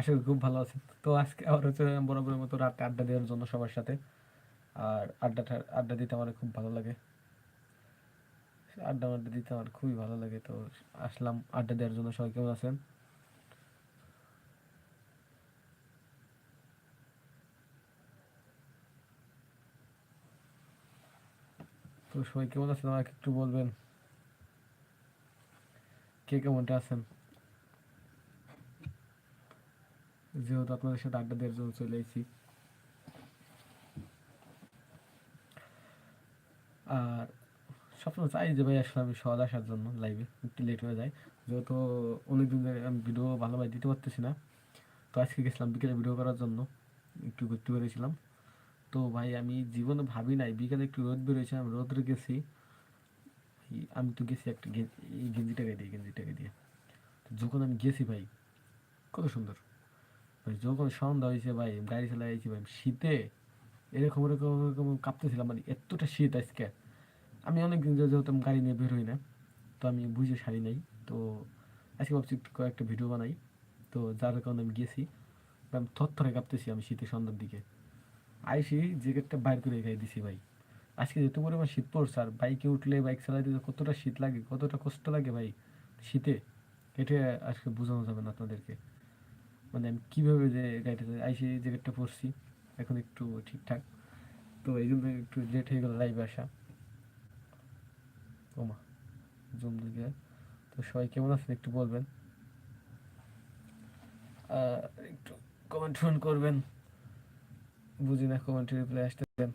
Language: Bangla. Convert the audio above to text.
আশা করি খুব ভালো আছেন তো আজকে আবার হচ্ছে বরাবরের মতো রাতে আড্ডা দেওয়ার জন্য সবার সাথে। আর আড্ডাটা আড্ডা দিতে আমার খুব ভালো লাগে। আড্ডা আড্ডা দিতে আমার খুবই ভালো লাগে। তো আসলাম আড্ডা দেওয়ার জন্য। সবাই কেমন আছেন? তো সবাই কেমন আছেন? আমাকে একটু বলবেন। কে কেমনটা আছেন? যেহেতু আপনাদের সাথে আড্ডা দেওয়ার জন্য চলে এসেছি আর সবসময় চাই যে ভাই আসলে আমি সহজ আসার জন্য লাইভে একটু লেট হয়ে যায়। যেহেতু অনেকদিন ধরে আমি ভিডিও ভালোভাবে দিতে পারতেছি না, তো আজকে গেছিলাম বিকেলে ভিডিও করার জন্য, একটু ঘুরতে বেরিয়েছিলাম। তো ভাই আমি জীবনে ভাবি নাই, বিকেলে একটু রোদ বেরিয়েছিলাম, রোদে গেছি। আমি তো গেছি একটা গেঞ্জি গেঞ্জিটাকে দিয়ে গেঞ্জিটাকে দিয়ে। তো যখন আমি গেছি ভাই, কত সুন্দর। যখন সন্ধ্যা হয়েছে ভাই গাড়ি চালাই আইছি ভাই শীতে এরকম এরকম এরকম কাঁপতেছিলাম মানে এতটা শীত আজকে। আমি অনেকদিন যেহেতু গাড়ি নিয়ে বের হই না, তো আমি বুঝে সারি নাই। তো আজকে ভাবছি কয়েকটা ভিডিও বানাই। তো যার কারণে আমি গেছি, আমি থরথরে কাঁপতেছি আমি শীতের সন্ধ্যার দিকে। আইসি জ্যাকেটটা বাইর করে রেখে দিছি ভাই। আজকে যেহেতু পরিমাণ শীত পড়ছে, আর বাইকে উঠলে বাইক চালাইতে কতটা শীত লাগে, কতটা কষ্ট লাগে ভাই শীতে, এটা আজকে বোঝানো যাবে না আপনাদেরকে। মানে আমি কীভাবে যে গাড়িটা আইসি জ্যাকেটটা পরছি এখন একটু ঠিকঠাক। তো এই জন্য একটু লেট হয়ে গেল লাইভে আসা। ওমা জুম দিকে তো সবাই কেমন আছেন একটু বলবেন? একটু কমেন্ট ফোন করবেন। বুঝি না কমেন্টে রিপ্লাই আসতে দেন